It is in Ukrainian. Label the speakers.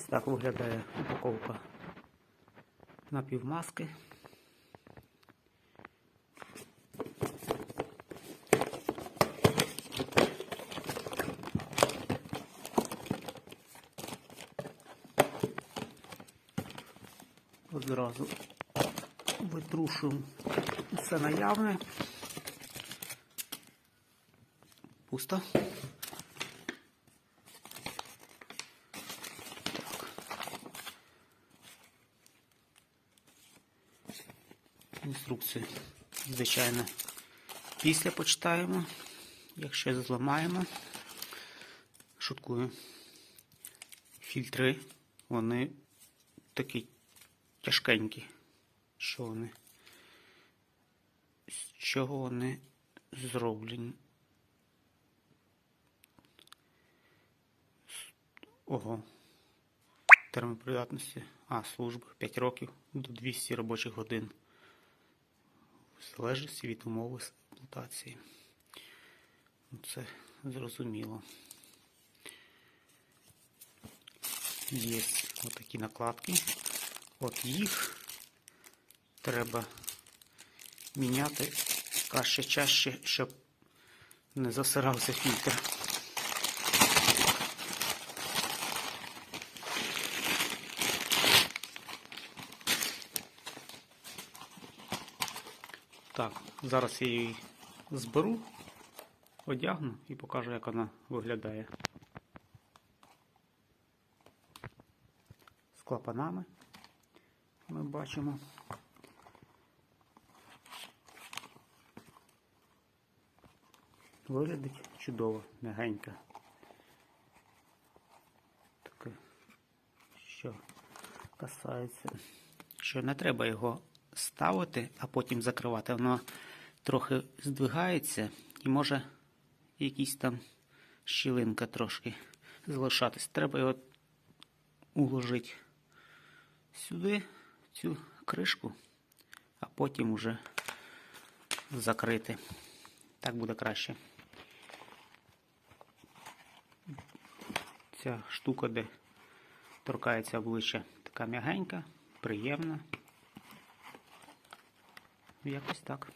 Speaker 1: Ось так виглядає упаковка напівмаски. Одразу витрушуємо все наявне. Пусто. Інструкцію, звичайно, після почитаємо. Якщо зламаємо, шуткую. Фільтри, вони такі тяжкенькі. Що вони? З чого вони зроблені? Ого. Термопридатності. А, служби 5 років до 200 робочих годин. В залежності від умови експлуатації. Ну, Це зрозуміло. Є отакі накладки. От їх треба міняти краще чаще, щоб не засирався фільтр. Так, зараз я її зберу, одягну і покажу, як вона виглядає. З клапанами ми бачимо. Виглядить чудово, м'ягенька. Таке, що касається, що не треба його ставити, а потім закривати. Воно трохи здвигається і може якісь там щілинка трошки залишатись. Треба його уложити сюди, цю кришку, а потім уже закрити. Так буде краще. Ця штука, де торкається обличчя, така м'ягенька, приємна. Ну, якось так.